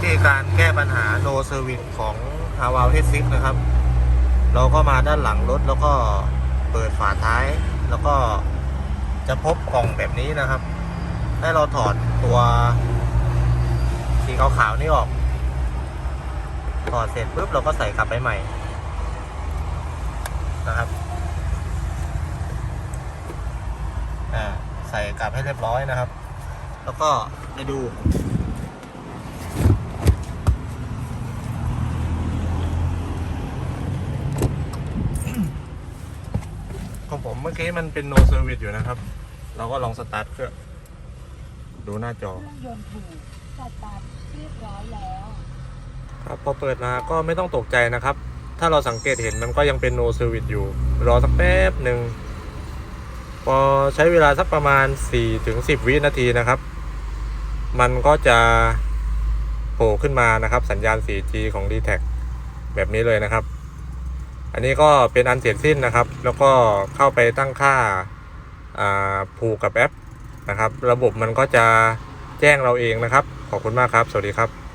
วิธีการแก้ปัญหา no service ของ h a w a l H6 นะครับ เราก็มาด้านหลังรถแล้วก็เปิดฝาท้าย แล้วก็จะพบกล่องแบบนี้นะครับ ให้เราถอดตัวสีขาวๆนี่ออก ถอดเสร็จปุ๊บเราก็ใส่กลับไปใหม่นะครับอ่าใส่กลับให้เรียบร้อยนะครับ แล้วก็ไปดู ของผมเมื่อกี้มันเป็น no service อยู่นะครับ เราก็ลองสตาร์ทเครื่องดูหน้าจอ เครื่องยนต์ถูกสตาร์ทเรียบร้อยแล้ว ครับพอเปิดมาก็ไม่ต้องตกใจนะครับ ถ้าเราสังเกตเห็นมันก็ยังเป็น no service อยู่ รอสักแป๊บหนึ่งพอใช้เวลาสักประมาณ 4-10 วินาทีนะครับ มันก็จะโผล่ขึ้นมานะครับ สัญญาณ 4G ของ d t แทแบบนี้เลยนะครับ อันนี้ก็เป็นอันเสร็จสิ้นนะครับ แล้วก็เข้าไปตั้งค่าผูกกับแอปนะครับ ระบบมันก็จะแจ้งเราเองนะครับ ขอบคุณมากครับ สวัสดีครับ